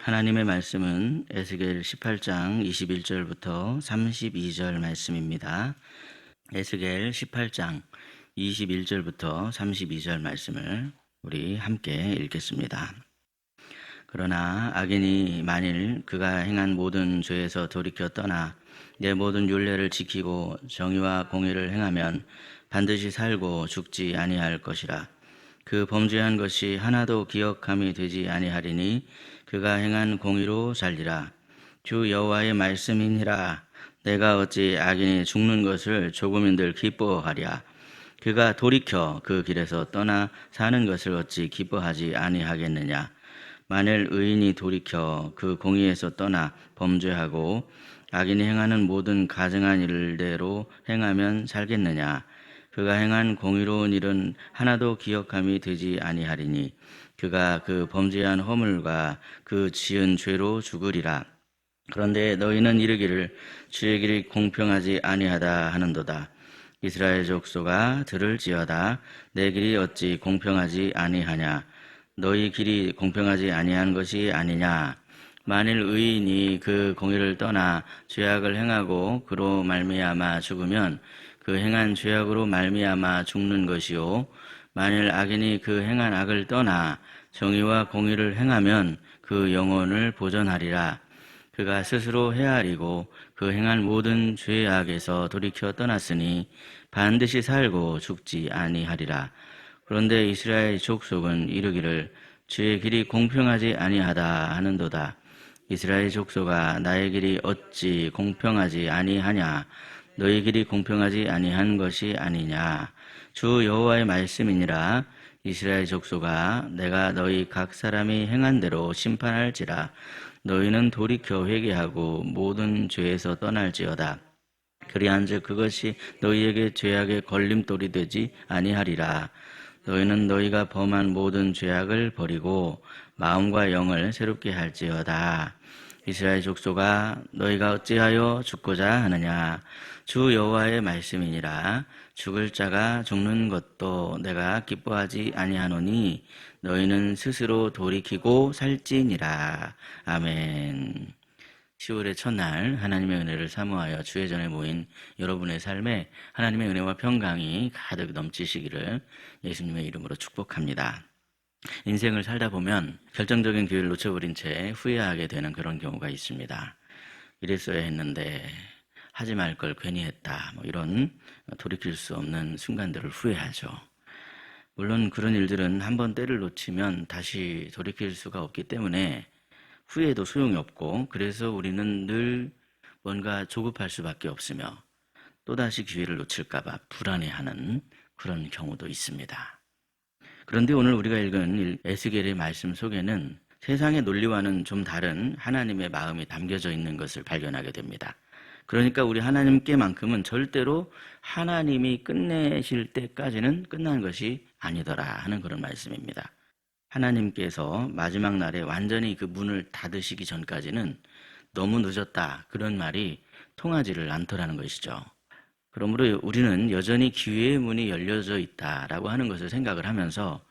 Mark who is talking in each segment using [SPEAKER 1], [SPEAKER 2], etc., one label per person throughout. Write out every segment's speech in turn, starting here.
[SPEAKER 1] 하나님의 말씀은 에스겔 18장 21절부터 32절 말씀입니다. 에스겔 18장 21절부터 32절 말씀을 우리 함께 읽겠습니다. 그러나 악인이 만일 그가 행한 모든 죄에서 돌이켜 떠나 내 모든 율례를 지키고 정의와 공의를 행하면 반드시 살고 죽지 아니할 것이라. 그 범죄한 것이 하나도 기억함이 되지 아니하리니 그가 행한 공의로 살리라. 주 여호와의 말씀이니라. 내가 어찌 악인이 죽는 것을 조금인들 기뻐하랴. 그가 돌이켜 그 길에서 떠나 사는 것을 어찌 기뻐하지 아니하겠느냐. 만일 의인이 돌이켜 그 공의에서 떠나 범죄하고 악인이 행하는 모든 가증한 일대로 행하면 살겠느냐. 그가 행한 공의로운 일은 하나도 기억함이 되지 아니하리니 그가 그 범죄한 허물과 그 지은 죄로 죽으리라. 그런데 너희는 이르기를 주의 길이 공평하지 아니하다 하는도다. 이스라엘 족속아 들을지어다 내 길이 어찌 공평하지 아니하냐 너희 길이 공평하지 아니한 것이 아니냐 만일 의인이 그 공의를 떠나 죄악을 행하고 그로 말미암아 죽으면 그 행한 죄악으로 말미암아 죽는 것이요 만일 악인이 그 행한 악을 떠나 정의와 공의를 행하면 그 영혼을 보전하리라 그가 스스로 헤아리고 그 행한 모든 죄악에서 돌이켜 떠났으니 반드시 살고 죽지 아니하리라. 그런데 이스라엘 족속은 이르기를 주의 길이 공평하지 아니하다 하는도다. 이스라엘 족속아 나의 길이 어찌 공평하지 아니하냐? 너희 길이 공평하지 아니한 것이 아니냐? 주 여호와의 말씀이니라. 이스라엘 족속아 내가 너희 각 사람이 행한 대로 심판할지라. 너희는 돌이켜 회개하고 모든 죄에서 떠날지어다. 그리한즉 그것이 너희에게 죄악의 걸림돌이 되지 아니하리라. 너희는 너희가 범한 모든 죄악을 버리고 마음과 영을 새롭게 할지어다. 이스라엘 족속아 너희가 어찌하여 죽고자 하느냐 주 여호와의 말씀이니라 죽을 자가 죽는 것도 내가 기뻐하지 아니하노니 너희는 스스로 돌이키고 살지니라 아멘 10월의 첫날 하나님의 은혜를 사모하여 주의 전에 모인 여러분의 삶에 하나님의 은혜와 평강이 가득 넘치시기를 예수님의 이름으로 축복합니다. 인생을 살다 보면 결정적인 기회를 놓쳐버린 채 후회하게 되는 그런 경우가 있습니다. 이랬어야 했는데 하지 말 걸 괜히 했다. 뭐 이런 돌이킬 수 없는 순간들을 후회하죠. 물론 그런 일들은 한 번 때를 놓치면 다시 돌이킬 수가 없기 때문에 후회도 소용이 없고 그래서 우리는 늘 뭔가 조급할 수밖에 없으며 또다시 기회를 놓칠까봐 불안해하는 그런 경우도 있습니다. 그런데 오늘 우리가 읽은 에스겔의 말씀 속에는 세상의 논리와는 좀 다른 하나님의 마음이 담겨져 있는 것을 발견하게 됩니다. 그러니까 우리 하나님께만큼은 절대로 하나님이 끝내실 때까지는 끝난 것이 아니더라 하는 그런 말씀입니다. 하나님께서 마지막 날에 완전히 그 문을 닫으시기 전까지는 너무 늦었다 그런 말이 통하지를 않더라는 것이죠. 그러므로 우리는 여전히 기회의 문이 열려져 있다라고 하는 것을 생각을 하면서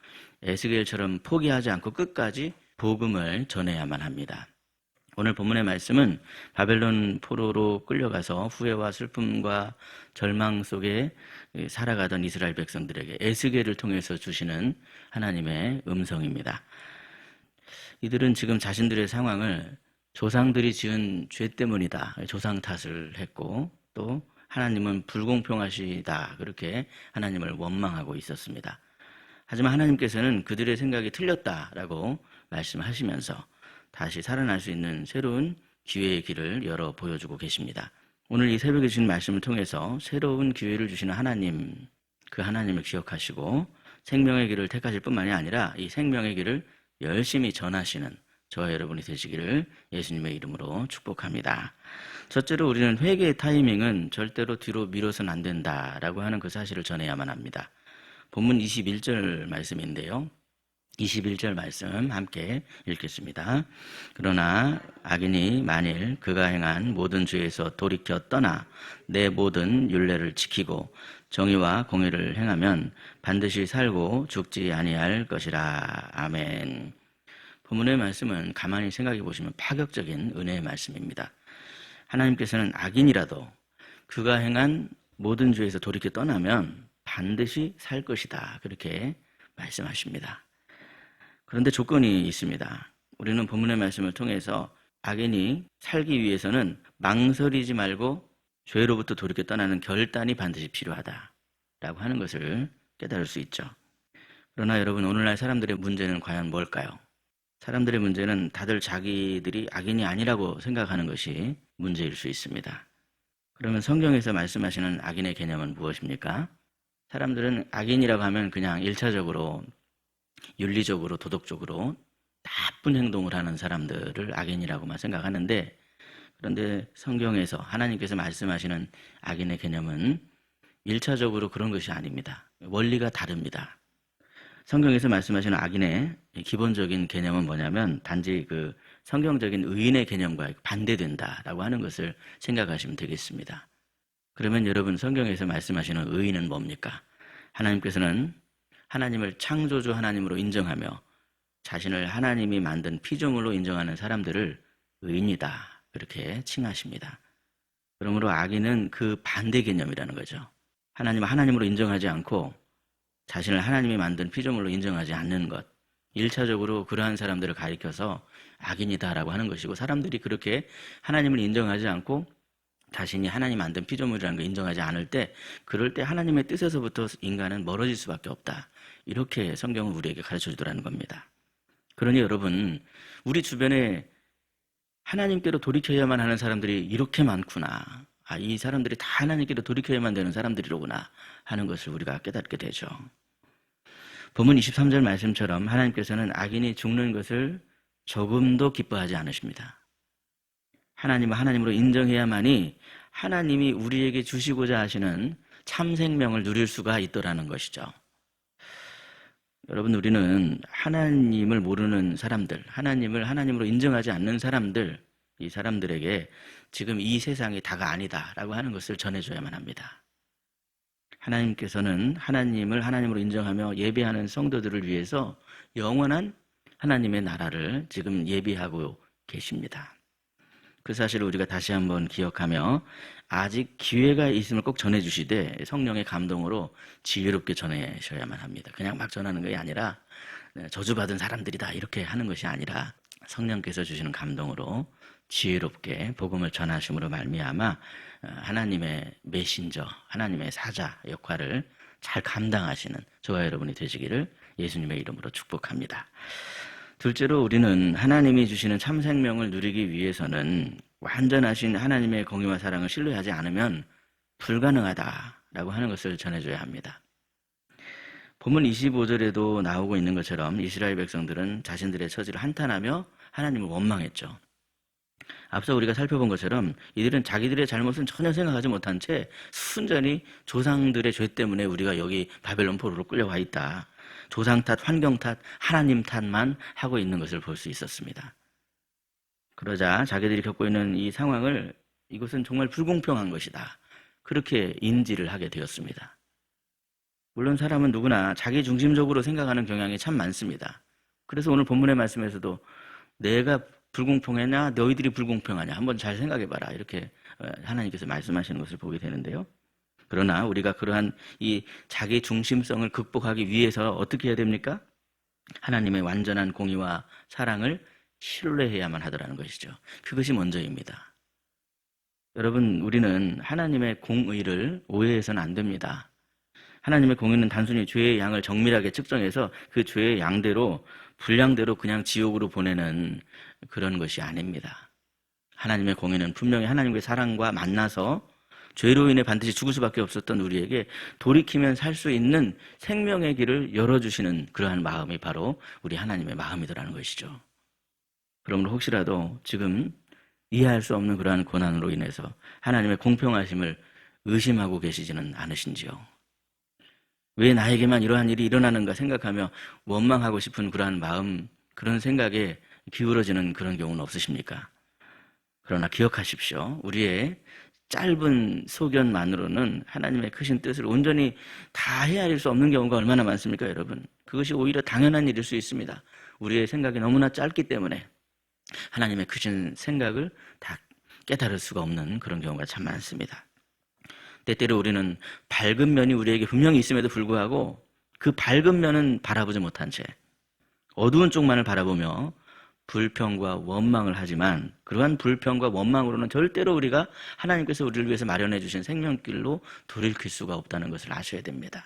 [SPEAKER 1] 에스겔처럼 포기하지 않고 끝까지 복음을 전해야만 합니다. 오늘 본문의 말씀은 바벨론 포로로 끌려가서 후회와 슬픔과 절망 속에 살아가던 이스라엘 백성들에게 에스겔을 통해서 주시는 하나님의 음성입니다. 이들은 지금 자신들의 상황을 조상들이 지은 죄 때문이다. 조상 탓을 했고 또 하나님은 불공평하시다. 그렇게 하나님을 원망하고 있었습니다. 하지만 하나님께서는 그들의 생각이 틀렸다라고 말씀하시면서 다시 살아날 수 있는 새로운 기회의 길을 열어 보여주고 계십니다. 오늘 이 새벽에 주신 말씀을 통해서 새로운 기회를 주시는 하나님, 그 하나님을 기억하시고 생명의 길을 택하실 뿐만이 아니라 이 생명의 길을 열심히 전하시는 저와 여러분이 되시기를 예수님의 이름으로 축복합니다. 첫째로 우리는 회개의 타이밍은 절대로 뒤로 미뤄서는 안 된다라고 하는 그 사실을 전해야만 합니다. 본문 21절 말씀인데요. 21절 말씀 함께 읽겠습니다. 그러나 악인이 만일 그가 행한 모든 죄에서 돌이켜 떠나 내 모든 윤례를 지키고 정의와 공의를 행하면 반드시 살고 죽지 아니할 것이라. 아멘. 본문의 말씀은 가만히 생각해 보시면 파격적인 은혜의 말씀입니다. 하나님께서는 악인이라도 그가 행한 모든 죄에서 돌이켜 떠나면 반드시 살 것이다. 그렇게 말씀하십니다. 그런데 조건이 있습니다. 우리는 본문의 말씀을 통해서 악인이 살기 위해서는 망설이지 말고 죄로부터 돌이켜 떠나는 결단이 반드시 필요하다라고 하는 것을 깨달을 수 있죠. 그러나 여러분 오늘날 사람들의 문제는 과연 뭘까요? 사람들의 문제는 다들 자기들이 악인이 아니라고 생각하는 것이 문제일 수 있습니다. 그러면 성경에서 말씀하시는 악인의 개념은 무엇입니까? 사람들은 악인이라고 하면 그냥 일차적으로 윤리적으로 도덕적으로 나쁜 행동을 하는 사람들을 악인이라고만 생각하는데 그런데 성경에서 하나님께서 말씀하시는 악인의 개념은 일차적으로 그런 것이 아닙니다. 원리가 다릅니다. 성경에서 말씀하시는 악인의 기본적인 개념은 뭐냐면 단지 그 성경적인 의인의 개념과 반대된다라고 하는 것을 생각하시면 되겠습니다. 그러면 여러분 성경에서 말씀하시는 의인은 뭡니까? 하나님께서는 하나님을 창조주 하나님으로 인정하며 자신을 하나님이 만든 피조물로 인정하는 사람들을 의인이다. 그렇게 칭하십니다. 그러므로 악인은 그 반대 개념이라는 거죠. 하나님을 하나님으로 인정하지 않고 자신을 하나님이 만든 피조물로 인정하지 않는 것. 일차적으로 그러한 사람들을 가리켜서 악인이다라고 하는 것이고 사람들이 그렇게 하나님을 인정하지 않고 자신이 하나님 만든 피조물이라는 걸 인정하지 않을 때 그럴 때 하나님의 뜻에서부터 인간은 멀어질 수밖에 없다. 이렇게 성경은 우리에게 가르쳐 주더라는 겁니다. 그러니 여러분 우리 주변에 하나님께로 돌이켜야만 하는 사람들이 이렇게 많구나. 아, 이 사람들이 다 하나님께로 돌이켜야만 되는 사람들이로구나 하는 것을 우리가 깨닫게 되죠. 본문 23절 말씀처럼 하나님께서는 악인이 죽는 것을 조금도 기뻐하지 않으십니다. 하나님을 하나님으로 인정해야만이 하나님이 우리에게 주시고자 하시는 참 생명을 누릴 수가 있더라는 것이죠. 여러분, 우리는 하나님을 모르는 사람들, 하나님을 하나님으로 인정하지 않는 사람들, 이 사람들에게 지금 이 세상이 다가 아니다라고 하는 것을 전해줘야만 합니다. 하나님께서는 하나님을 하나님으로 인정하며 예배하는 성도들을 위해서 영원한 하나님의 나라를 지금 예비하고 계십니다. 그 사실을 우리가 다시 한번 기억하며 아직 기회가 있음을 꼭 전해주시되 성령의 감동으로 지혜롭게 전해셔야만 합니다. 그냥 막 전하는 것이 아니라 네, 저주받은 사람들이다 이렇게 하는 것이 아니라 성령께서 주시는 감동으로 지혜롭게 복음을 전하심으로 말미암아 어, 하나님의 메신저, 하나님의 사자 역할을 잘 감당하시는 저와 여러분이 되시기를 예수님의 이름으로 축복합니다. 둘째로 우리는 하나님이 주시는 참 생명을 누리기 위해서는 완전하신 하나님의 공의와 사랑을 신뢰하지 않으면 불가능하다라고 하는 것을 전해줘야 합니다. 본문 25절에도 나오고 있는 것처럼 이스라엘 백성들은 자신들의 처지를 한탄하며 하나님을 원망했죠. 앞서 우리가 살펴본 것처럼 이들은 자기들의 잘못은 전혀 생각하지 못한 채 순전히 조상들의 죄 때문에 우리가 여기 바벨론 포로로 끌려와 있다. 조상 탓, 환경 탓, 하나님 탓만 하고 있는 것을 볼 수 있었습니다. 그러자 자기들이 겪고 있는 이 상황을 이것은 정말 불공평한 것이다. 그렇게 인지를 하게 되었습니다. 물론 사람은 누구나 자기 중심적으로 생각하는 경향이 참 많습니다. 그래서 오늘 본문의 말씀에서도 내가 불공평하냐, 너희들이 불공평하냐, 한번 잘 생각해 봐라. 이렇게 어, 하나님께서 말씀하시는 것을 보게 되는데요. 그러나 우리가 그러한 이 자기 중심성을 극복하기 위해서 어떻게 해야 됩니까? 하나님의 완전한 공의와 사랑을 신뢰해야만 하더라는 것이죠. 그것이 먼저입니다. 여러분, 우리는 하나님의 공의를 오해해서는 안 됩니다. 하나님의 공의는 단순히 죄의 양을 정밀하게 측정해서 그 죄의 양대로 분량대로 그냥 지옥으로 보내는 그런 것이 아닙니다. 하나님의 공의는 분명히 하나님의 사랑과 만나서 죄로 인해 반드시 죽을 수밖에 없었던 우리에게 돌이키면 살 수 있는 생명의 길을 열어주시는 그러한 마음이 바로 우리 하나님의 마음이더라는 것이죠. 그러므로 혹시라도 지금 이해할 수 없는 그러한 고난으로 인해서 하나님의 공평하심을 의심하고 계시지는 않으신지요? 왜 나에게만 이러한 일이 일어나는가 생각하며 원망하고 싶은 그러한 마음, 그런 생각에 기울어지는 그런 경우는 없으십니까? 그러나 기억하십시오. 우리의 짧은 소견만으로는 하나님의 크신 뜻을 온전히 다 헤아릴 수 없는 경우가 얼마나 많습니까, 여러분? 그것이 오히려 당연한 일일 수 있습니다. 우리의 생각이 너무나 짧기 때문에 하나님의 크신 생각을 다 깨달을 수가 없는 그런 경우가 참 많습니다. 때때로 우리는 밝은 면이 우리에게 분명히 있음에도 불구하고 그 밝은 면은 바라보지 못한 채 어두운 쪽만을 바라보며 불평과 원망을 하지만 그러한 불평과 원망으로는 절대로 우리가 하나님께서 우리를 위해서 마련해 주신 생명길로 돌이킬 수가 없다는 것을 아셔야 됩니다.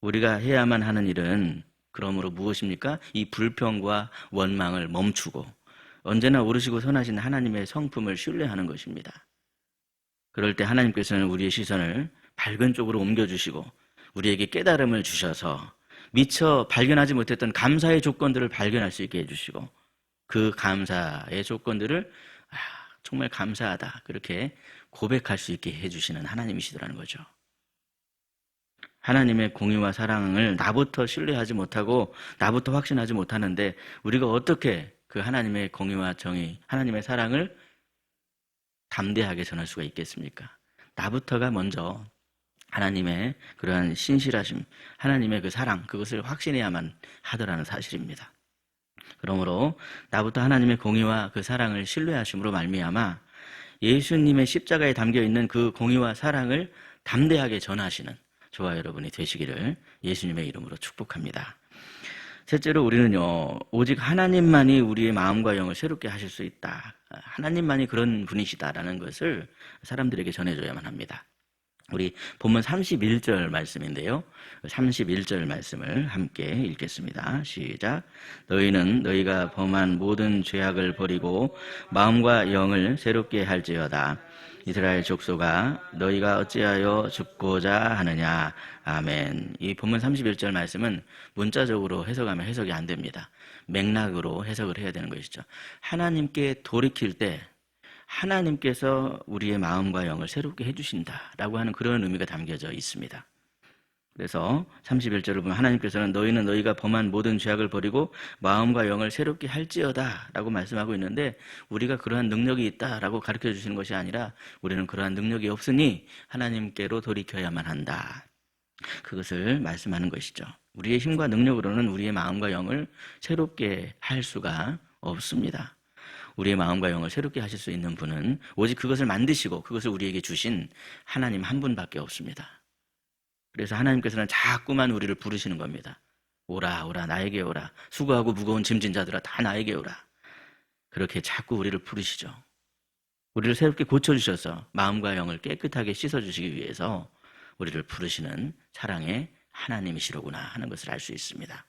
[SPEAKER 1] 우리가 해야만 하는 일은 그러므로 무엇입니까? 이 불평과 원망을 멈추고 언제나 오르시고 선하신 하나님의 성품을 신뢰하는 것입니다. 그럴 때 하나님께서는 우리의 시선을 밝은 쪽으로 옮겨주시고 우리에게 깨달음을 주셔서 미처 발견하지 못했던 감사의 조건들을 발견할 수 있게 해주시고 그 감사의 조건들을 아, 정말 감사하다 그렇게 고백할 수 있게 해주시는 하나님이시더라는 거죠. 하나님의 공의와 사랑을 나부터 신뢰하지 못하고 나부터 확신하지 못하는데 우리가 어떻게 그 하나님의 공의와 정의, 하나님의 사랑을 담대하게 전할 수가 있겠습니까? 나부터가 먼저 하나님의 그러한 신실하심, 하나님의 그 사랑, 그것을 확신해야만 하더라는 사실입니다. 그러므로 나부터 하나님의 공의와 그 사랑을 신뢰하심으로 말미암아 예수님의 십자가에 담겨 있는 그 공의와 사랑을 담대하게 전하시는 저와 여러분이 되시기를 예수님의 이름으로 축복합니다. 셋째로 우리는요, 오직 하나님만이 우리의 마음과 영을 새롭게 하실 수 있다. 하나님만이 그런 분이시다라는 것을 사람들에게 전해줘야만 합니다. 우리 본문 31절 말씀인데요. 31절 말씀을 함께 읽겠습니다. 시작. 너희는 너희가 범한 모든 죄악을 버리고 마음과 영을 새롭게 할지어다. 이스라엘 족속아 너희가 어찌하여 죽고자 하느냐. 아멘. 이 본문 31절 말씀은 문자적으로 해석하면 해석이 안 됩니다. 맥락으로 해석을 해야 되는 것이죠. 하나님께 돌이킬 때 하나님께서 우리의 마음과 영을 새롭게 해주신다라고 하는 그런 의미가 담겨져 있습니다. 그래서 31절을 보면 하나님께서는 너희는 너희가 범한 모든 죄악을 버리고 마음과 영을 새롭게 할지어다 라고 말씀하고 있는데 우리가 그러한 능력이 있다 라고 가르쳐 주시는 것이 아니라 우리는 그러한 능력이 없으니 하나님께로 돌이켜야만 한다. 그것을 말씀하는 것이죠. 우리의 힘과 능력으로는 우리의 마음과 영을 새롭게 할 수가 없습니다. 우리의 마음과 영을 새롭게 하실 수 있는 분은 오직 그것을 만드시고 그것을 우리에게 주신 하나님 한 분밖에 없습니다. 그래서 하나님께서는 자꾸만 우리를 부르시는 겁니다. 오라, 오라, 나에게 오라. 수고하고 무거운 짐진 자들아, 다 나에게 오라. 그렇게 자꾸 우리를 부르시죠. 우리를 새롭게 고쳐주셔서 마음과 영을 깨끗하게 씻어주시기 위해서 우리를 부르시는 사랑의 하나님이시로구나 하는 것을 알 수 있습니다.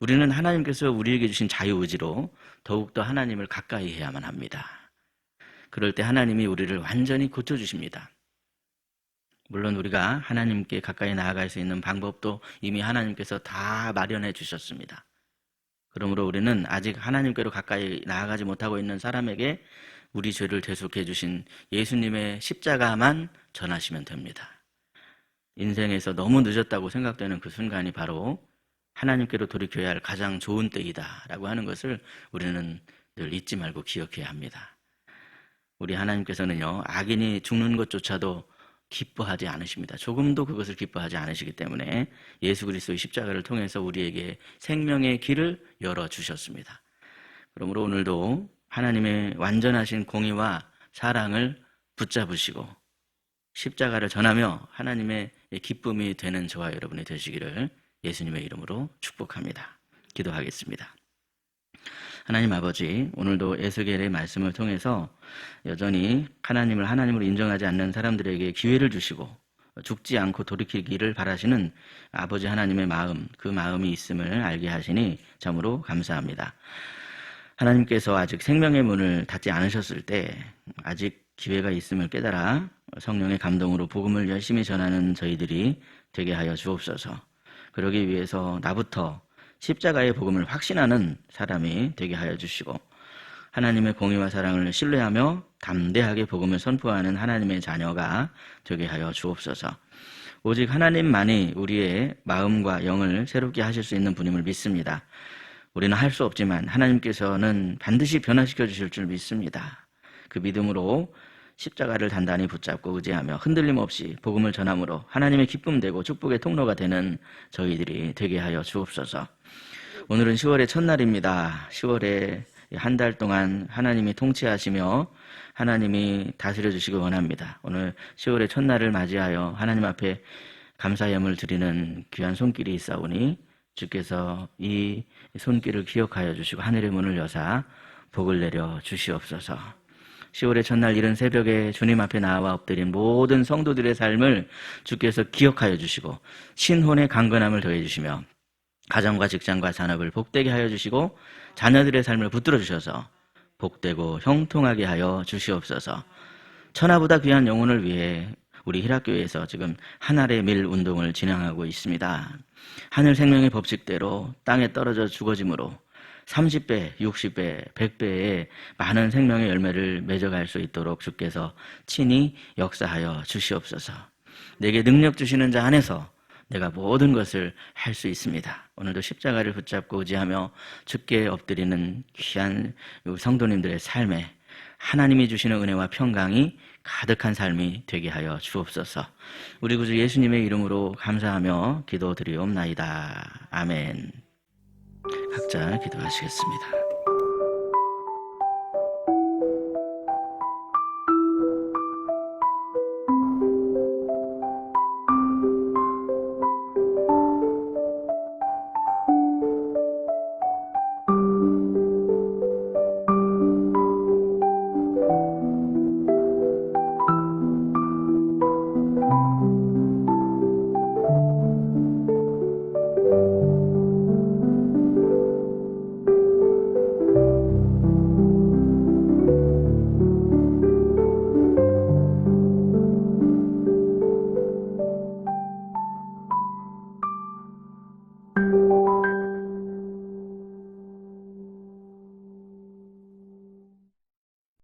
[SPEAKER 1] 우리는 하나님께서 우리에게 주신 자유의지로 더욱더 하나님을 가까이 해야만 합니다. 그럴 때 하나님이 우리를 완전히 고쳐주십니다. 물론 우리가 하나님께 가까이 나아갈 수 있는 방법도 이미 하나님께서 다 마련해 주셨습니다. 그러므로 우리는 아직 하나님께로 가까이 나아가지 못하고 있는 사람에게 우리 죄를 대속해 주신 예수님의 십자가만 전하시면 됩니다. 인생에서 너무 늦었다고 생각되는 그 순간이 바로 하나님께로 돌이켜야 할 가장 좋은 때이다라고 하는 것을 우리는 늘 잊지 말고 기억해야 합니다. 우리 하나님께서는요, 악인이 죽는 것조차도 기뻐하지 않으십니다. 조금도 그것을 기뻐하지 않으시기 때문에 예수 그리스도의 십자가를 통해서 우리에게 생명의 길을 열어 주셨습니다. 그러므로 오늘도 하나님의 완전하신 공의와 사랑을 붙잡으시고 십자가를 전하며 하나님의 기쁨이 되는 저와 여러분이 되시기를 예수님의 이름으로 축복합니다. 기도하겠습니다. 하나님 아버지, 오늘도 에스겔의 말씀을 통해서 여전히 하나님을 하나님으로 인정하지 않는 사람들에게 기회를 주시고 죽지 않고 돌이키기를 바라시는 아버지 하나님의 마음, 그 마음이 있음을 알게 하시니 참으로 감사합니다. 하나님께서 아직 생명의 문을 닫지 않으셨을 때 아직 기회가 있음을 깨달아 성령의 감동으로 복음을 열심히 전하는 저희들이 되게 하여 주옵소서. 그러기 위해서 나부터 십자가의 복음을 확신하는 사람이 되게 하여 주시고 하나님의 공의와 사랑을 신뢰하며 담대하게 복음을 선포하는 하나님의 자녀가 되게 하여 주옵소서. 오직 하나님만이 우리의 마음과 영을 새롭게 하실 수 있는 분임을 믿습니다. 우리는 할 수 없지만 하나님께서는 반드시 변화시켜 주실 줄 믿습니다. 그 믿음으로 십자가를 단단히 붙잡고 의지하며 흔들림 없이 복음을 전함으로 하나님의 기쁨 되고 축복의 통로가 되는 저희들이 되게 하여 주옵소서. 오늘은 10월의 첫날입니다. 10월에 한 달 동안 하나님이 통치하시며 하나님이 다스려 주시기 원합니다. 오늘 10월의 첫날을 맞이하여 하나님 앞에 감사 예물 드리는 귀한 손길이 있사오니 주께서 이 손길을 기억하여 주시고 하늘의 문을 여사 복을 내려 주시옵소서. 10월의 첫날 이른 새벽에 주님 앞에 나와 엎드린 모든 성도들의 삶을 주께서 기억하여 주시고 신혼의 강건함을 더해 주시며 가정과 직장과 산업을 복되게 하여 주시고 자녀들의 삶을 붙들어 주셔서 복되고 형통하게 하여 주시옵소서. 천하보다 귀한 영혼을 위해 우리 희락교회에서 지금 하늘의 밀 운동을 진행하고 있습니다. 하늘 생명의 법칙대로 땅에 떨어져 죽어짐으로 30배, 60배, 100배의 많은 생명의 열매를 맺어갈 수 있도록 주께서 친히 역사하여 주시옵소서. 내게 능력 주시는 자 안에서 내가 모든 것을 할 수 있습니다. 오늘도 십자가를 붙잡고 의지하며 주께 엎드리는 귀한 성도님들의 삶에 하나님이 주시는 은혜와 평강이 가득한 삶이 되게 하여 주옵소서. 우리 구주 예수님의 이름으로 감사하며 기도드리옵나이다. 아멘. 각자 기도하시겠습니다.